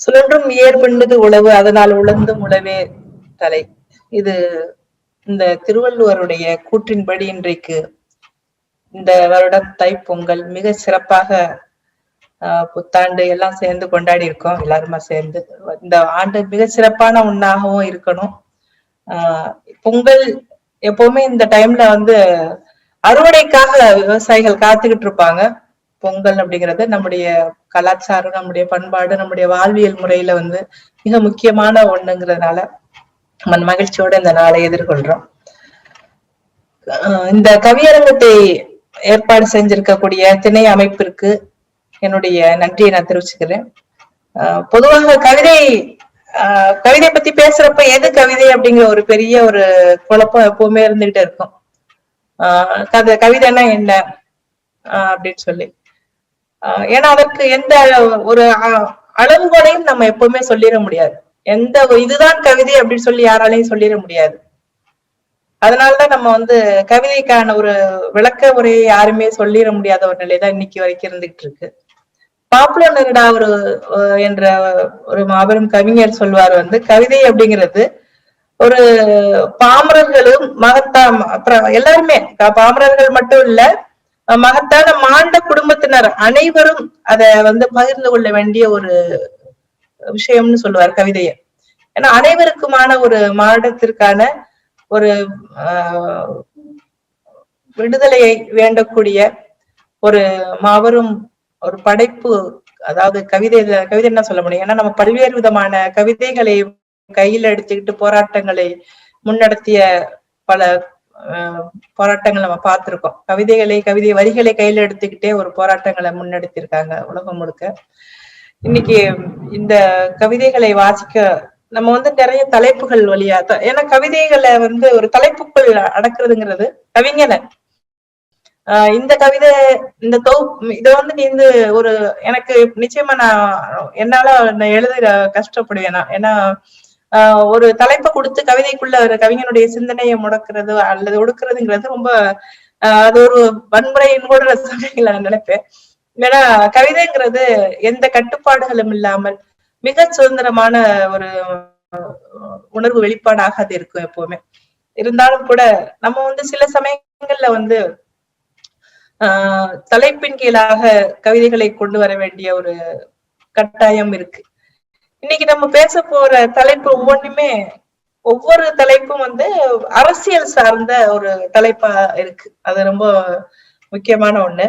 சுழன்றும் ஏர் உழவு அதனால் உழந்தும் உழவே தலை. இது இந்த திருவள்ளுவருடைய கூற்றின்படி இன்றைக்கு இந்த வருடம் தைப்பொங்கல் மிக சிறப்பாக ஆஹ் புத்தாண்டு எல்லாம் சேர்ந்து கொண்டாடி இருக்கோம். எல்லாருமா சேர்ந்து. இந்த ஆண்டு மிக சிறப்பான ஒண்ணாகவும் இருக்கணும். ஆஹ் பொங்கல் எப்பவுமே இந்த டைம்ல வந்து அறுவடைக்காக விவசாயிகள் காத்துக்கிட்டு இருப்பாங்க. பொங்கல் அப்படிங்கிறது நம்முடைய கலாச்சாரம் நம்முடைய பண்பாடு நம்முடைய வாழ்வியல் முறையில வந்து மிக முக்கியமான ஒண்ணுங்கிறதுனால நம்ம மகிழ்ச்சியோட இந்த நாளை எதிர்கொள்றோம். ஆஹ் இந்த கவியரங்கத்தை ஏற்பாடு செஞ்சிருக்கக்கூடிய திணை அமைப்பிற்கு என்னுடைய நன்றியை நான் தெரிவிச்சுக்கிறேன். ஆஹ் பொதுவாக கவிதை ஆஹ் கவிதை பத்தி பேசுறப்ப எது கவிதை அப்படிங்கிற ஒரு பெரிய ஒரு குழப்பம் எப்பவுமே இருந்துகிட்டே இருக்கும். ஆஹ் கதை கவிதைன்னா என்ன? ஆஹ் அப்படின்னு சொல்லி. ஏன்னா அதற்கு எந்த ஒரு அ- அளவுகோலையும் நம்ம எப்பவுமே சொல்லிட முடியாது. எந்த இதுதான் கவிதை அப்படின்னு சொல்லி யாராலையும் சொல்லிட முடியாது. அதனாலதான் நம்ம வந்து கவிதைக்கான ஒரு விளக்க உரையை யாருமே சொல்லிட முடியாத ஒரு நிலைதான் இன்னைக்கு வரைக்கும் இருந்துகிட்டு இருக்கு. பாப்புலர் நெருடா ஒரு என்ற ஒரு மாபெரும் கவிஞர் சொல்வார் வந்து கவிதை அப்படிங்கிறது ஒரு பாமரர்களும் மகத்தா அப்புறம் எல்லாருமே பாமரர்கள் மட்டும் இல்ல மகத்தான மாண்ட குடும்பத்தினர் அனைவரும் அத வந்து பகிர்ந்து கொள்ள வேண்டிய ஒரு விஷயம்னு சொல்லுவார் கவிதையை. ஏன்னா அனைவருக்குமான ஒரு மாடத்திற்கான ஒரு விடுதலையை வேண்டக்கூடிய ஒரு மாபெரும் ஒரு படைப்பு அதாவது கவிதை கவிதை என்ன சொல்ல முடியும்? ஏன்னா நம்ம பல்வேறு விதமான கவிதைகளை கையில எடுத்துக்கிட்டு போராட்டங்களை முன்னடத்திய பல போராட்டங்கள் நம்ம பார்த்திருக்கோம். கவிதைகளை கவிதை வரிகளை கையில எடுத்துக்கிட்டே ஒரு போராட்டங்களை முன்னெடுத்திருக்காங்க உலகம் முழுக்க. இன்னைக்கு இந்த கவிதைகளை வாசிக்க நம்ம வந்து நிறைய தலைப்புகள் வழியா ஏன்னா கவிதைகளை வந்து ஒரு தலைப்புக்குள் அடக்குறதுங்கிறது கவிஞனை. ஆஹ் இந்த கவிதை இந்த தொகுப்பு இதை வந்து நீ வந்து ஒரு எனக்கு நிச்சயமா நான் என்னால நான் எழுத கஷ்டப்படுவேன்? நான் ஏன்னா ஒரு தலைப்பை கொடுத்து கவிதைக்குள்ள ஒரு கவிஞனுடைய சிந்தனையை முடக்கிறது அல்லது ஒடுக்குறதுங்கிறது ரொம்ப ஆஹ் அது ஒரு வன்முறையின் கூட சமயங்களை நான் நினைப்பேன். ஏன்னா கவிதைங்கிறது எந்த கட்டுப்பாடுகளும் இல்லாமல் மிக சுதந்திரமான ஒரு உணர்வு வெளிப்பாடாக அது இருக்கும் எப்பவுமே. இருந்தாலும் கூட நம்ம வந்து சில சமயங்கள்ல வந்து ஆஹ் தலைப்பின் கீழாக கவிதைகளை கொண்டு வர வேண்டிய ஒரு கட்டாயம் இருக்கு. இன்னைக்கு நம்ம பேச போற தலைப்பு ஒவ்வொன்றுமே ஒவ்வொரு தலைப்பும் வந்து அரசியல் சார்ந்த ஒரு தலைப்பா இருக்கு. அது ரொம்ப முக்கியமான ஒண்ணு.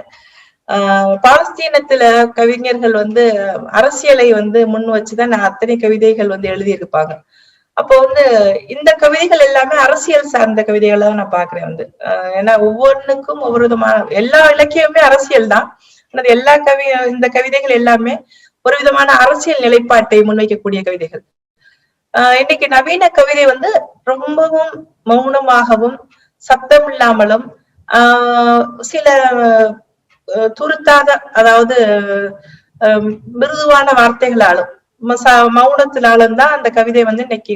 ஆஹ் பாலஸ்தீனத்துல கவிஞர்கள் வந்து அரசியலை வந்து முன் வச்சுதான் நான் அத்தனை கவிதைகள் வந்து எழுதியிருப்பாங்க. அப்போ வந்து இந்த கவிதைகள் எல்லாமே அரசியல் சார்ந்த கவிதைகளா நான் பாக்குறேன் வந்து. ஆஹ் ஏன்னா ஒவ்வொன்றுக்கும் ஒவ்வொரு விதமான எல்லா இலக்கியமுமே அரசியல் தான். ஆனா எல்லா கவி இந்த கவிதைகள் எல்லாமே ஒரு விதமான அரசியல் நிலைப்பாட்டை முன்வைக்கக்கூடிய கவிதைகள். ஆஹ் இன்னைக்கு நவீன கவிதை வந்து ரொம்பவும் மௌனமாகவும் சத்தம் இல்லாமலும் ஆஹ் சில துருத்தாத அதாவது மிருதுவான வார்த்தைகளாலும் மௌனத்தினாலும் தான் அந்த கவிதை வந்து இன்னைக்கு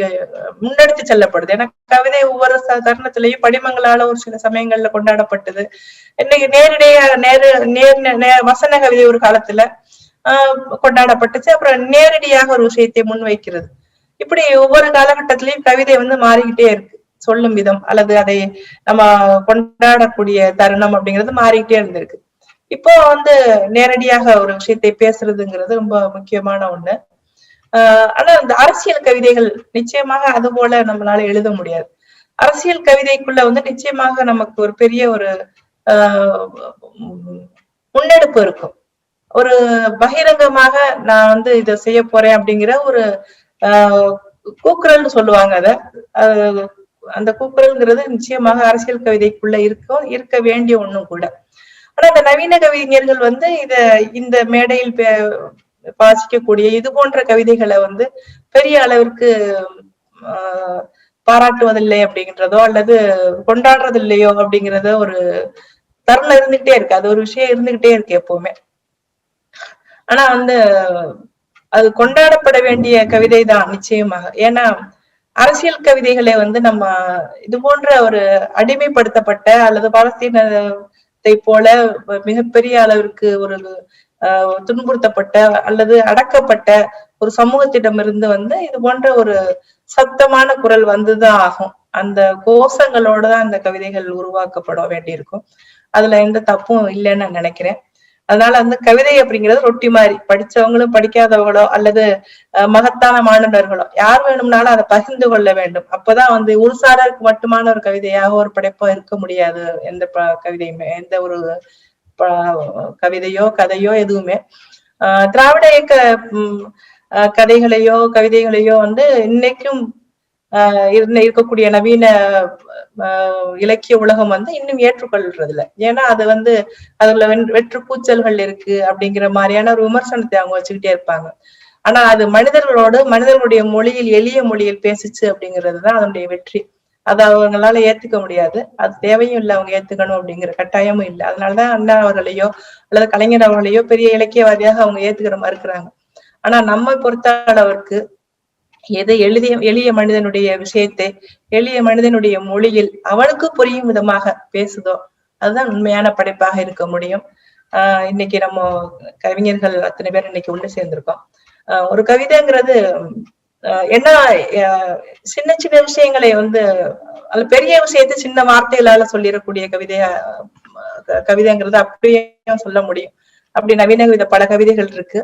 முன்னெடுத்து செல்லப்படுது. ஏன்னா கவிதை ஒவ்வொரு தருணத்திலையும் படிமங்களால ஒரு சில சமயங்கள்ல கொண்டாடப்பட்டது. இன்னைக்கு நேரடியா நேரு நேர் வசன கவிதை ஒரு காலத்துல கொண்டாடப்பட்டுச்சு. அப்புறம் நேரடியாக ஒரு விஷயத்தை முன்வைக்கிறது. இப்படி ஒவ்வொரு காலகட்டத்திலையும் கவிதை வந்து மாறிக்கிட்டே இருக்கு. சொல்லும் விதம் அல்லது அதை நம்ம கொண்டாடக்கூடிய தருணம் அப்படிங்கிறது மாறிக்கிட்டே இருந்திருக்கு. இப்போ வந்து நேரடியாக ஒரு விஷயத்தை பேசுறதுங்கிறது ரொம்ப முக்கியமான ஒண்ணு. ஆஹ் ஆனா இந்த அரசியல் கவிதைகள் நிச்சயமாக அது போல நம்மளால எழுத முடியாது. அரசியல் கவிதைக்குள்ள வந்து நிச்சயமாக நமக்கு ஒரு பெரிய ஒரு ஆஹ் முன்னெடுப்பு இருக்கும். ஒரு பகிரங்கமாக நான் வந்து இதை செய்ய போறேன் அப்படிங்கிற ஒரு ஆஹ் கூக்குரல்னு சொல்லுவாங்க அத. அந்த கூக்குரல்ங்கிறது நிச்சயமாக அரசியல் கவிதைக்குள்ள இருக்கும் இருக்க வேண்டிய ஒண்ணும் கூட. ஆனா இந்த நவீன கவிஞர்கள் வந்து இத இந்த மேடையில் வாசிக்கக்கூடிய இது போன்ற கவிதைகளை வந்து பெரிய அளவிற்கு ஆஹ் பாராட்டுவதில்லை அப்படின்றதோ அல்லது கொண்டாடுறதில்லையோ அப்படிங்கிறத ஒரு தருணம் இருந்துகிட்டே இருக்கு. அது ஒரு விஷயம் இருந்துகிட்டே இருக்கு எப்பவுமே. ஆனா வந்து அது கொண்டாடப்பட வேண்டிய கவிதை தான் நிச்சயமாக. ஏன்னா அரசியல் கவிதைகளை வந்து நம்ம இது போன்ற ஒரு அடிமைப்படுத்தப்பட்ட அல்லது பாலஸ்தீனத்தை போல மிகப்பெரிய அளவிற்கு ஒரு துன்புறுத்தப்பட்ட அல்லது அடக்கப்பட்ட ஒரு சமூகத்திடமிருந்து வந்து இது போன்ற ஒரு சத்தமான குரல் வந்துதான் ஆகும். அந்த கோஷங்களோட தான் அந்த கவிதைகள் உருவாக்கப்பட வேண்டியிருக்கும். அதுல எந்த தப்பும் இல்லைன்னு நான் நினைக்கிறேன். அதனால அந்த கவிதை அப்படிங்கிறது ரொட்டி மாதிரி. படிச்சவங்களும் படிக்காதவங்களோ அல்லது அஹ், மகத்தான மாணவர்களோ யார் வேணும்னாலும் அதை பகிர்ந்து கொள்ள வேண்டும். அப்பதான் வந்து ஒரு மட்டுமான ஒரு கவிதையாக ஒரு படைப்போ இருக்க முடியாது. எந்த ப- கவிதையுமே எந்த ஒரு கவிதையோ கதையோ எதுவுமே. ஆஹ் திராவிட இயக்க கதைகளையோ கவிதைகளையோ வந்து இன்னைக்கும் இருக்கக்கூடிய நவீன இலக்கிய உலகம் வந்து இன்னும் ஏற்றுக்கொள்றதில்ல. ஏன்னா அது வந்து அதுல வெற்று கூச்சல்கள் இருக்கு அப்படிங்கிற மாதிரியான ஒரு விமர்சனத்தை அவங்க வச்சுக்கிட்டே இருப்பாங்க. ஆனா அது மனிதர்களோடு மனிதர்களுடைய மொழியில் எளிய மொழியில் பேசுச்சு அப்படிங்கிறதுதான் அதனுடைய வெற்றி. அதை அவங்களால ஏத்துக்க முடியாது. அது தேவையும் இல்லை அவங்க ஏத்துக்கணும் அப்படிங்கிற கட்டாயமும் இல்லை. அதனாலதான் அண்ணா அவர்களையோ அல்லது கலைஞர் அவர்களையோ பெரிய இலக்கியவாதியாக அவங்க ஏத்துக்கிற மாதிரி இருக்கிறாங்க. ஆனா நம்மை பொறுத்த அளவிற்கு எதை எளிய எளிய மனிதனுடைய விஷயத்தை எளிய மனிதனுடைய மொழியில் அவனுக்கு புரியும் விதமாக பேசுதோ அதுதான் உண்மையான படைப்பாக இருக்க முடியும். ஆஹ் இன்னைக்கு நம்ம கவிஞர்கள் அத்தனை பேர் இன்னைக்கு உள்ள சேர்ந்திருக்கோம். ஒரு கவிதைங்கிறது ஆஹ் என்ன ஆஹ் சின்ன சின்ன விஷயங்களை வந்து அது பெரிய விஷயத்தை சின்ன வார்த்தைகளால சொல்லிடக்கூடிய கவிதையா கவிதைங்கிறது அப்படியே சொல்ல முடியும். அப்படி நவீன வித பல கவிதைகள் இருக்கு.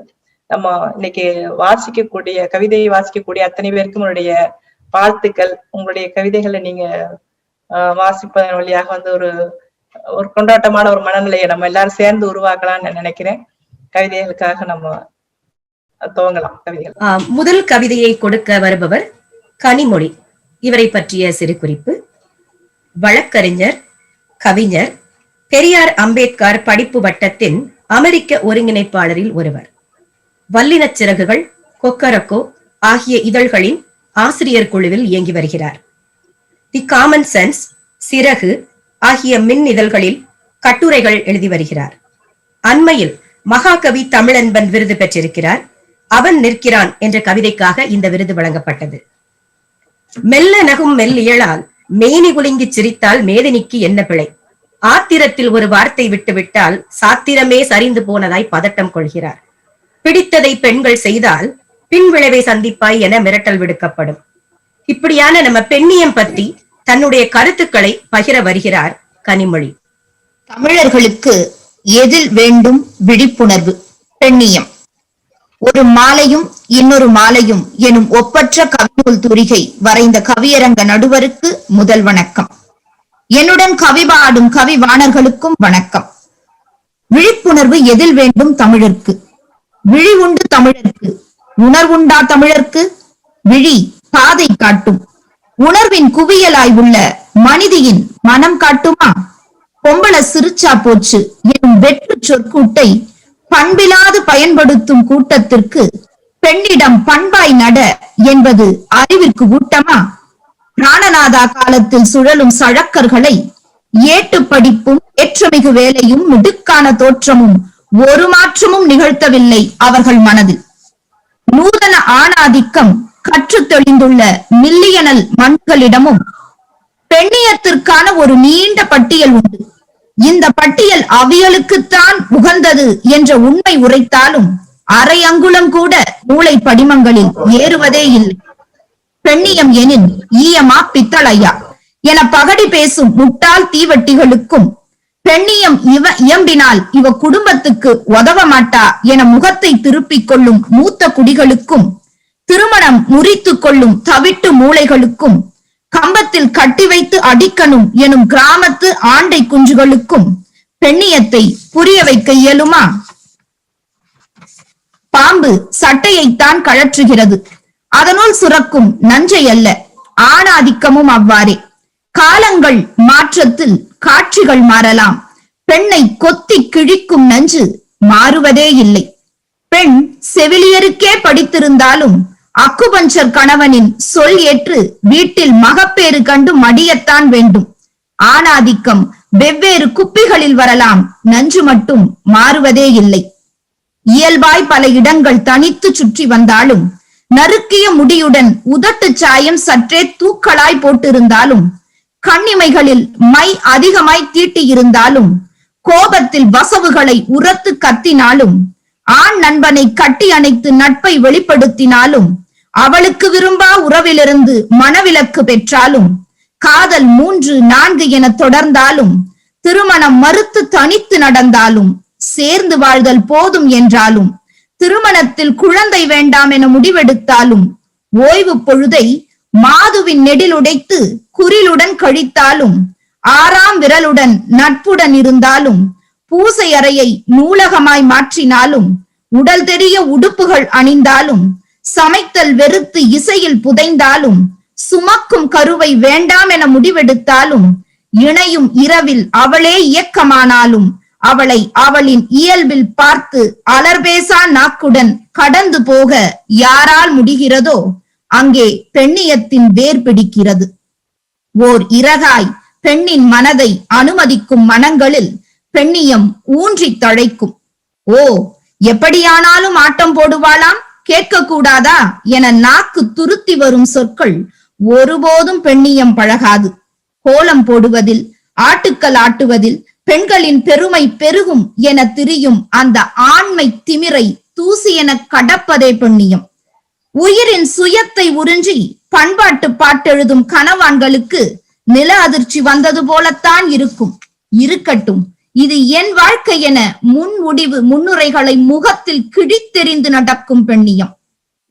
நம்ம இன்னைக்கு வாசிக்கக்கூடிய கவிதையை வாசிக்கக்கூடிய அத்தனை பேருக்கும் உங்களுடைய வாழ்த்துக்கள். உங்களுடைய கவிதைகளை நீங்க ஆஹ் வாசிப்பதன் வழியாக வந்து ஒரு ஒரு கொண்டாட்டமான ஒரு மனநிலையை நம்ம எல்லாரும் சேர்ந்து உருவாக்கலாம்னு நான் நினைக்கிறேன். கவிதைகளுக்காக நம்ம துவங்கலாம். கவிதைகள். முதல் கவிதையை கொடுக்க வருபவர் கனிமொழி. இவரை பற்றிய சிறு குறிப்பு. வழக்கறிஞர் கவிஞர் பெரியார் அம்பேத்கர் படிப்பு வட்டத்தின் அமெரிக்க ஒருங்கிணைப்பாளரில் ஒருவர். வல்லினச் சிறகுகள் கொக்கரக்கோ ஆகிய இதழ்களின் ஆசிரியர் குழுவில் இயங்கி வருகிறார். தி காமன் சென்ஸ் சிறகு ஆகிய மின் இதழ்களில் கட்டுரைகள் எழுதி வருகிறார். அண்மையில் மகாகவி தமிழன்பன் விருது பெற்றிருக்கிறார். அவன் நிற்கிறான் என்ற கவிதைக்காக இந்த விருது வழங்கப்பட்டது. மெல்ல நகும் மெல்லியலால் மேனி குலுங்கி சிரித்தால் மேதினிக்கு என்ன பிழை? ஆத்திரத்தில் ஒரு வார்த்தை விட்டுவிட்டால் சாத்திரமே சரிந்து போனதாய் பதட்டம் கொள்கிறார். பிடித்ததை பெண்கள் செய்தால் பின் விளைவை சந்திப்பாய் என மிரட்டல் விடுக்கப்படும். இப்படியான நம்ம பெண்ணியம் பத்தி தன்னுடைய கருத்துக்களை பகிர வருகிறார் கனிமொழி. தமிழர்களுக்கு எதில் வேண்டும் விழிப்புணர்வு? பெண்ணியம். ஒரு மாலையும் இன்னொரு மாலையும் எனும் ஒப்பற்ற கவிநூல் துரிகை வரைந்த கவியரங்க நடுவருக்கு முதல் வணக்கம். என்னுடன் கவி பாடும் கவி வாணர்களுக்கும் வணக்கம். விழிப்புணர்வு எதில் வேண்டும் தமிழர்க்கு? விழி உண்டு தமிழருக்கு. உணர்வுண்டா தமிழர்க்கு? விழி பாதை காட்டும். உணர்வின் குவியலாய் உள்ள மனிதியின் மனம் காட்டுமா? பொம்பள சிரிச்சா போச்சு. எனும் வெற்று சொற்கூட்டை பண்பிலாது பயன்படுத்தும் கூட்டத்திற்கு பெண்ணிடம் பண்பாய் நட என்பது அறிவிற்கு ஊட்டமா? பிராணநாதா காலத்தில் சுழலும் சழக்கர்களை ஏட்டு படிப்பும் ஏற்றமிகு வேலையும் மிடுக்கான தோற்றமும் ஒரு மாற்றமும் நிகழ்த்தவில்லை அவர்கள் மனதில். நூதன ஆணாதிக்கம் கற்று தெளிந்துள்ள மில்லியனல் மண்களிடமும் பெண்ணியத்திற்கான ஒரு நீண்ட பட்டியல் உண்டு. இந்த பட்டியல் அவியலுக்குத்தான் உகந்தது என்ற உண்மை உரைத்தாலும் அரை அங்குலம் கூட மூளை படிமங்களில் ஏறுவதே இல்லை. பெண்ணியம் எனின் ஈயமா பித்தளையா? என பகடி பேசும் முட்டாள் தீவட்டிகளுக்கும் பெண்ணியம் இவ இயம்பினால் இவ குடும்பத்துக்கு உதவ மாட்டா என முகத்தை திருப்பிக் கொள்ளும் மூத்த குடிகளுக்கும் திருமணம் முறித்துக் கொள்ளும் தவிட்டு மூளைகளுக்கும் கம்பத்தில் கட்டி வைத்து அடிக்கணும் எனும் கிராமத்து ஆண்டை குஞ்சுகளுக்கும் பெண்ணியத்தை புரிய வைக்க இயலுமா? பாம்பு சட்டையைத்தான் கழற்றுகிறது. அதனுள் சுரக்கும் நஞ்சை அல்ல ஆணாதிக்கமும் அவ்வாறே. காலங்கள் மாற்றத்தில் காட்சிகள் மாறலாம். பெண்ணை கொத்தி கிழிக்கும் நஞ்சு மாறுவதே இல்லை. பெண் செவிலியருக்கே படித்திருந்தாலும் அக்குபஞ்சர் கணவனின் சொல் ஏற்று வீட்டில் மகப்பேறு கண்டு மடியத்தான் வேண்டும். ஆணாதிக்கம் வெவ்வேறு குப்பிகளில் வரலாம். நஞ்சு மட்டும் மாறுவதே இல்லை. இயல்பாய் பல இடங்கள் தனித்து சுற்றி வந்தாலும் நறுக்கிய முடியுடன் உதட்டு சாயம் சற்றே தூக்கலாய் போட்டிருந்தாலும் கண்ணிமைகளில் மை அதிகமாய் தீட்டி இருந்தாலும் கோபத்தில் வசவுகளை உரத்து கத்தினாலும் ஆண் நண்பனை கட்டி அணைத்து நட்பை வெளிப்படுத்தினாலும் அவளுக்கு விரும்பா உறவிலிருந்து மனவிலக்கு பெற்றாலும் காதல் மூன்று நான்கு என தொடர்ந்தாலும் திருமணம் மறுத்து தனித்து நடந்தாலும் சேர்ந்து வாழ்தல் போதும் என்றாலும் திருமணத்தில் குழந்தை வேண்டாம் என முடிவெடுத்தாலும் ஓய்வு பொழுதை மாதுவின் நெடில் உடைத்து குறிலுடன் கழித்தாலும் ஆறாம் விரலுடன் நட்புடன் இருந்தாலும் பூசை அறையை நூலகமாய் மாற்றினாலும் உடல் தெரிய உடுப்புகள் அணிந்தாலும் சமைத்தல் வெறுத்து இசையில் புதைந்தாலும் சுமக்கும் கருவை வேண்டாம் என முடிவெடுத்தாலும் இணையும் இரவில் அவளே இயக்கமானாலும் அவளை அவளின் இயல்பில் பார்த்து அலர்பேசா நாக்குடன் கடந்து போக யாரால் முடிகிறதோ அங்கே பெண்ணியத்தின் வேர் பிடிக்கிறது. ஓர் இறகாய் பெண்ணின் மனதை அனுமதிக்கும் மனங்களில் பெண்ணியம் ஊன்றித் தழைக்கும். ஓ எப்படியானாலும் ஆட்டம் போடுவாளாம்? கேட்கக்கூடாதா? என நாக்கு துருத்தி வரும் சொற்கள் ஒருபோதும் பெண்ணியம் பழகாது. கோலம் போடுவதில் ஆட்டுக்கள் ஆட்டுவதில் பெண்களின் பெருமை பெருகும் என திரியும் அந்த ஆண்மை திமிரை தூசி என கடப்பதே பெண்ணியம். உயிரின் சுயத்தை உறிஞ்சி பண்பாட்டு பாட்டெழுதும் கனவான்களுக்கு நில அதிர்ச்சி வந்தது போலத்தான் இருக்கும். இருக்கட்டும் இது என் வாழ்க்கை என முன் முடிவு முன்னுரைகளை முகத்தில் கிழித்தெறிந்து நடக்கும் பெண்ணியம்.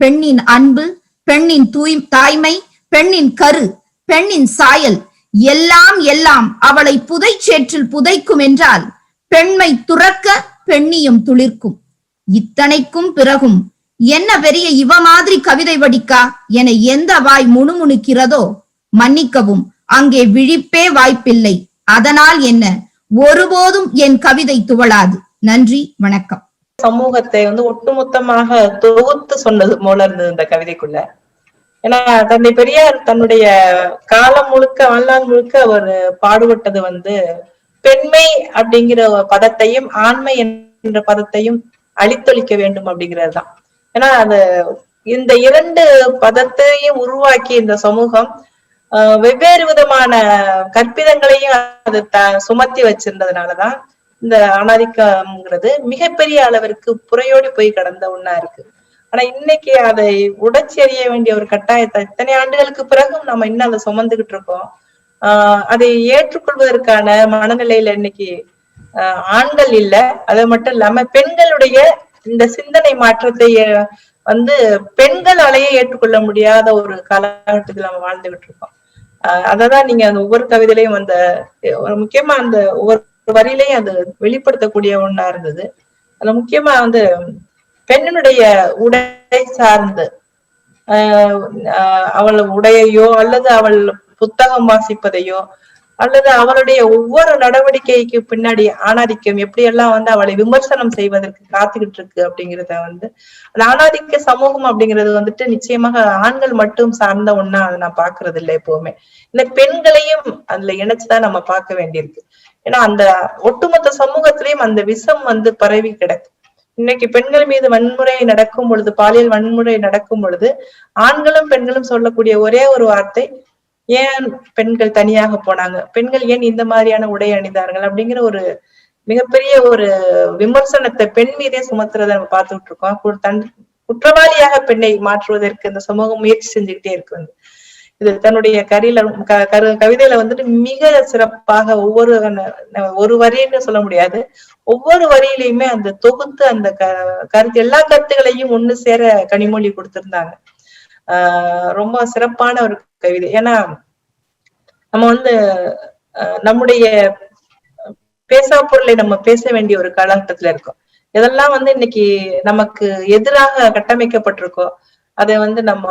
பெண்ணின் அன்பு பெண்ணின் தூய் தாய்மை பெண்ணின் கரு பெண்ணின் சாயல் எல்லாம் எல்லாம் அவளை புதைச்சேற்றில் புதைக்கும் என்றால் பெண்மை துறக்க பெண்ணியம் துளிர்க்கும். இத்தனைக்கும் பிறகும் என்ன பெரிய இவ மாதிரி கவிதை வடிக்கா என எந்த வாய் முணுமுணுக்கிறதோ மன்னிக்கவும் அங்கே விழிப்பே வாய்ப்பில்லை. அதனால் என்ன? ஒருபோதும் என் கவிதை துவளாது. நன்றி வணக்கம். சமூகத்தை வந்து ஒட்டுமொத்தமாக தொகுத்து சொன்னது போல இருந்தது இந்த கவிதைக்குள்ள. ஏன்னா தந்தை பெரியார் தன்னுடைய காலம் முழுக்க வாழ்நாள் முழுக்க அவர் பாடுபட்டது வந்து பெண்மை அப்படிங்கிற பதத்தையும் ஆண்மை என்ற பதத்தையும் அழித்தொழிக்க வேண்டும் அப்படிங்கிறது தான் ஏன்னா அது இந்த இரண்டு பதத்தையும் உருவாக்கி இந்த சமூகம் வெவ்வேறு விதமான கற்பிதங்களையும் அது த சுமத்தி வச்சிருந்ததுனாலதான் இந்த அனாதிக்கம்ங்கிறது மிகப்பெரிய அளவிற்கு புறையோடி போய் கடந்த ஒண்ணா இருக்கு. ஆனா இன்னைக்கு அதை உடைச்சி எறிய வேண்டிய ஒரு கட்டாயத்தை இத்தனை ஆண்டுகளுக்கு பிறகும் நம்ம இன்னும் அதை சுமந்துகிட்டு இருக்கோம். ஆஹ் அதை ஏற்றுக்கொள்வதற்கான மனநிலையில இன்னைக்கு ஆண்கள் இல்ல. அது மட்டும் இல்லாம பெண்களுடைய இந்த சிந்தனை மாற்றத்தை வந்து பெண்களாலேயே ஏற்றுக்கொள்ள முடியாத ஒரு காலகட்டத்தில் நம்ம வாழ்ந்துகிட்டு இருக்கோம். ஆஹ் அததான் நீங்க அந்த ஒவ்வொரு கவிதையிலையும் அந்த முக்கியமா அந்த ஒவ்வொரு வரியிலையும் அது வெளிப்படுத்தக்கூடிய ஒண்ணா இருந்தது. அதுல முக்கியமா வந்து பெண்ணினுடைய உடை சார்ந்து ஆஹ் அவள் உடையையோ அல்லது அவள் புத்தகம் வாசிப்பதையோ அல்லது அவளுடைய ஒவ்வொரு நடவடிக்கைக்கு பின்னாடி ஆணாதிக்கம் எப்படியெல்லாம் வந்து அவளை விமர்சனம் செய்வதற்கு காத்துக்கிட்டு இருக்கு அப்படிங்கிறத வந்து அந்த ஆணாதிக்க சமூகம் அப்படிங்கிறது வந்துட்டு நிச்சயமாக ஆண்கள் மட்டும் சார்ந்த ஒண்ணா அதை நான் பாக்குறது இல்லை எப்பவுமே. இந்த பெண்களையும் அதுல இணைச்சுதான் நம்ம பார்க்க வேண்டியிருக்கு. ஏன்னா அந்த ஒட்டுமொத்த சமூகத்திலையும் அந்த விஷம் வந்து பரவி கிடக்கு. இன்னைக்கு பெண்கள் மீது வன்முறை நடக்கும் பொழுது பாலியல் வன்முறை நடக்கும் பொழுது ஆண்களும் பெண்களும் சொல்லக்கூடிய ஒரே ஒரு வார்த்தை ஏன் பெண்கள் தனியாக போனாங்க? பெண்கள் ஏன் இந்த மாதிரியான உடை அணிந்தார்கள்? அப்படிங்கிற ஒரு மிகப்பெரிய ஒரு விமர்சனத்தை பெண் மீதே சுமத்துறதை நம்ம பார்த்துட்டு இருக்கோம். தன் குற்றவாளியாக பெண்ணை மாற்றுவதற்கு இந்த சமூகம் முயற்சி செஞ்சுக்கிட்டே இருக்கு வந்து இது தன்னுடைய கரியில க- கரு கவிதையில வந்துட்டு மிக சிறப்பாக ஒவ்வொரு ஒரு வரின்னு சொல்ல முடியாது. ஒவ்வொரு வரியிலையுமே அந்த தொகுத்து அந்த க கருத்து எல்லா கருத்துகளையும் ஒண்ணு சேர கனிமொழி கொடுத்திருந்தாங்க. ரொம்ப சிறப்பான ஒரு கவிதை. ஏன்னா நம்ம வந்து நம்முடைய பேசா பொருளை நம்ம பேச வேண்டிய ஒரு காலகட்டத்துல இருக்கோம். இதெல்லாம் வந்து இன்னைக்கு நமக்கு எதிராக கட்டமைக்கப்பட்டிருக்கோ அதை வந்து நம்ம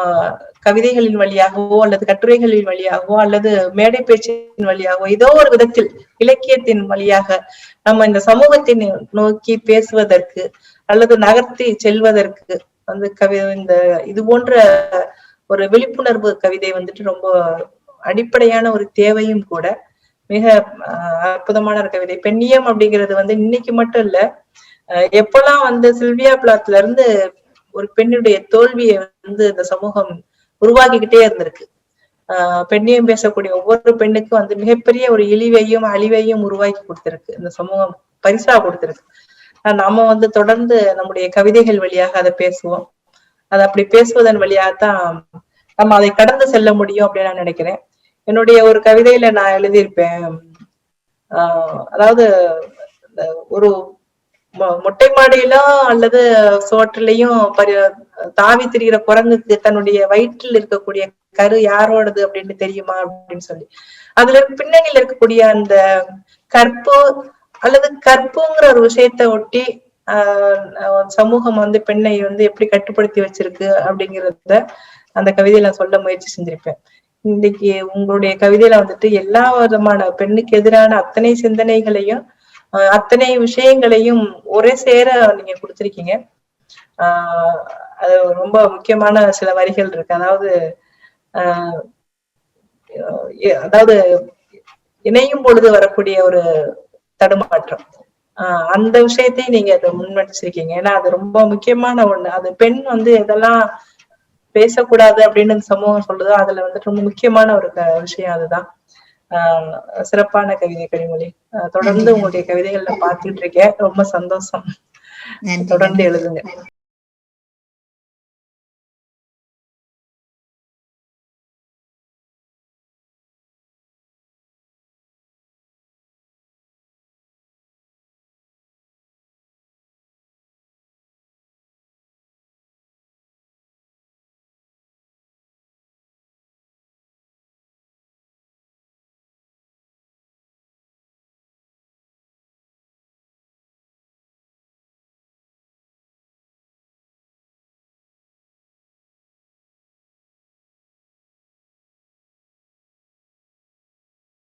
கவிதைகளின் வழியாகவோ அல்லது கட்டுரைகளின் வழியாகவோ அல்லது மேடை பேச்சின் வழியாகவோ ஏதோ ஒரு விதத்தில் இலக்கியத்தின் வழியாக நம்ம இந்த சமூகத்தின் நோக்கி பேசுவதற்கு அல்லது நகர்த்தி செல்வதற்கு வந்து கவி இந்த இது போன்ற ஒரு விழிப்புணர்வு கவிதை வந்துட்டு ரொம்ப அடிப்படையான ஒரு தேவையும் கூட. மிக அற்புதமான ஒரு கவிதை. பெண்ணியம் அப்படிங்கிறது வந்து இன்னைக்கு மட்டும் இல்ல எப்பெல்லாம் வந்து சில்வியா பிளாத்ல இருந்து ஒரு பெண்ணுடைய தோல்வியை வந்து இந்த சமூகம் உருவாக்கிக்கிட்டே இருந்திருக்கு. ஆஹ் பெண்ணியம் பேசக்கூடிய ஒவ்வொரு பெண்ணுக்கும் வந்து மிகப்பெரிய ஒரு இழிவையும் அழிவையும் உருவாக்கி கொடுத்திருக்கு. இந்த சமூகம் பரிசா கொடுத்திருக்கு. நாம வந்து தொடர்ந்து நம்முடைய கவிதைகள் வழியாக அதை பேசுவோம். அது அப்படி பேசுவதன் வழியாகத்தான் நம்ம அதை கடந்து செல்ல முடியும் அப்படின்னு நான் நினைக்கிறேன். என்னுடைய ஒரு கவிதையில நான் எழுதியிருப்பேன். ஆஹ் அதாவது ஒரு மொட்டை மாடியிலும் அல்லது சோற்றிலையும் பரி தாவி திரிகிற குரங்குக்கு தன்னுடைய வயிற்றில் இருக்கக்கூடிய கரு யாரோடது அப்படின்னு தெரியுமா அப்படின்னு சொல்லி. அதுல பின்னணியில் இருக்கக்கூடிய அந்த கற்பு அல்லது கற்புங்கிற ஒரு விஷயத்தை ஒட்டி சமூகம் வந்து பெண்ணை வந்து எப்படி கட்டுப்படுத்தி வச்சிருக்கு அப்படிங்கறத அந்த கவிதையில சொல்ல முயற்சி செஞ்சிருப்பேன். இன்னைக்கு உங்களுடைய கவிதையில வந்துட்டு எல்லா விதமான பெண்ணுக்கு எதிரான அத்தனை சிந்தனைகளையும் அத்தனை விஷயங்களையும் ஒரே சேர நீங்க கொடுத்திருக்கீங்க. ஆஹ் அது ரொம்ப முக்கியமான சில வரிகள் இருக்கு. அதாவது ஆஹ் அதாவது இணையும் பொழுது வரக்கூடிய ஒரு தடுமாற்றம். ஆஹ் அந்த விஷயத்தையும் நீங்க அதை முன்வச்சிருக்கீங்க ஏன்னா அது ரொம்ப முக்கியமான ஒண்ணு. அது பெண் வந்து எதெல்லாம் பேசக்கூடாது அப்படின்னு சமூகம் சொல்லுதோ அதுல வந்துட்டு ரொம்ப முக்கியமான ஒரு விஷயம் அதுதான். ஆஹ் சிறப்பான கவிதை கனிமொழி தொடர்ந்து உங்களுடைய கவிதைகள்ல பார்த்துட்டு இருக்கேன். ரொம்ப சந்தோஷம். தொடர்ந்து எழுதுங்க.